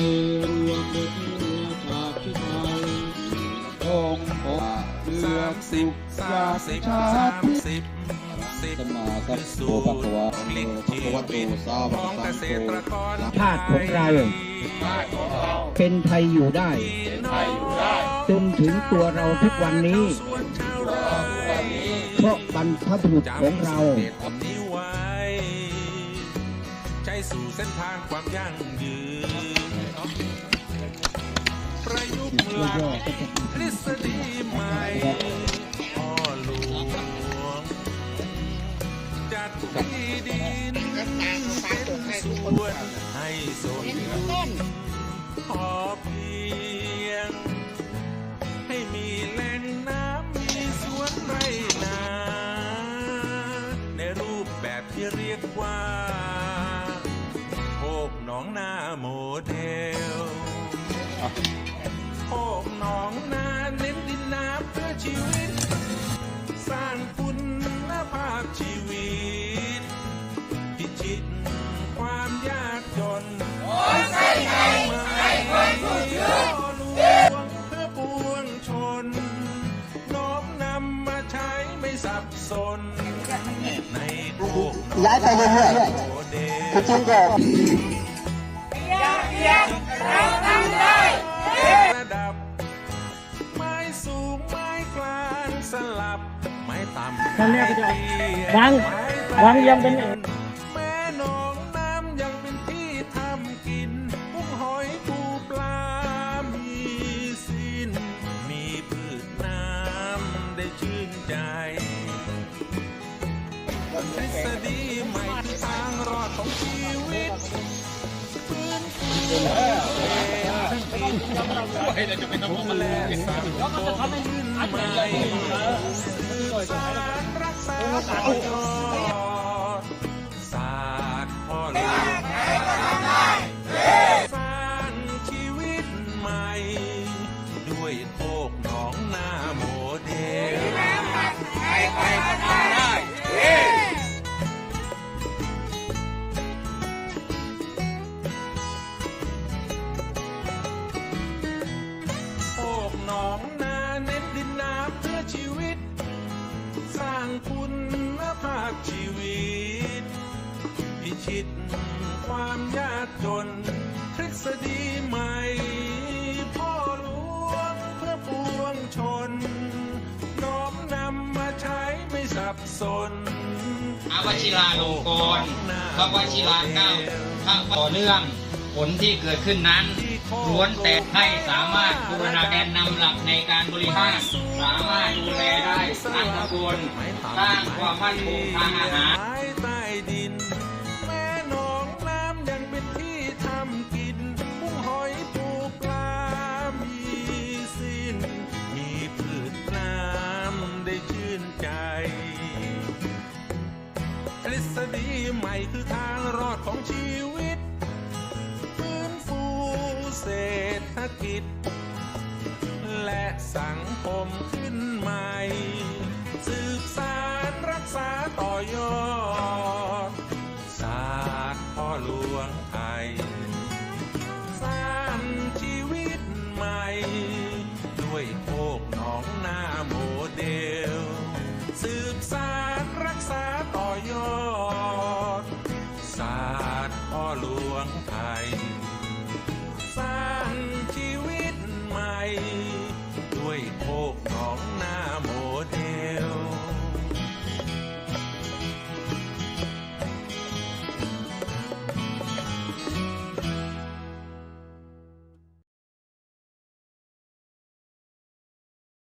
รวมด้วยเนื้อชาติไทยองค์องค์เลือกสิบสาสามสิบชาสาติมสิบสิบสมาสัพโตภะคะวะโตภะคะวะโตสาวของกเกสังษโฆตรกรชาติของเราเป็นไทยอยู่ได้ จนถึงตัวเราทุกวันนี้ เพราะบรรพบุรุษของเราใจสู่เส้นทางความยั่งยืน ลักทฤษฎีใหม่พ่อหลวงจัดที่ดินเป็นส่วนให้สมดุลพอเพียง ให้มีแหล่งน้ำมีสวนไรนา ในรูปแบบที่เรียกว่าโคกหนองนาโมเดล ย้ายไปเรื่อยๆคือจริงก็ระดับไม้สูงไม้กลางสลับไม้ต่ำตอนแรกก็จะวางวางยังเป็น ทฤษฎีใหม่คือทางรอดของชีวิตฟื้นฟูให้เราจะเป็นน้ำแร่สังคมขึ้นใหม่สารรักษา คุณภาพชีวิต พิชิตความยากจนทฤษฎีใหม่ พ่อหลวงเพื่อปวงชน น้อมนำมาใช้ไม่สับสนพระวชิราลงกรณ์พระวชิราเก้าพระต่อเนื่องผลที่เกิดขึ้นนั้น ล้วนแต่ให้สามารถบูรณาการนำหลักในการบริหารสามารถดูแลได้ทั้งตำบลสร้างความมั่นคงทางอาหารไม้ใต้ดิน แม่หนองน้ำยังเป็นที่ทำกินกุ้งหอยปูปลา มีสิ้น มีพืชน้ำได้ชื่นใจทฤษฎีใหม่คือทางรอดของชีวิต เศรษฐกิจ และสังคมขึ้นใหม่ สืบสารรักษาต่อยอด ศาสตร์พ่อหลวงไทยสร้างชีวิตใหม่ ด้วยโภกหนองนาโมเดล สืบสารรักษาต่อยอด ศาสตร์พ่อหลวงไทย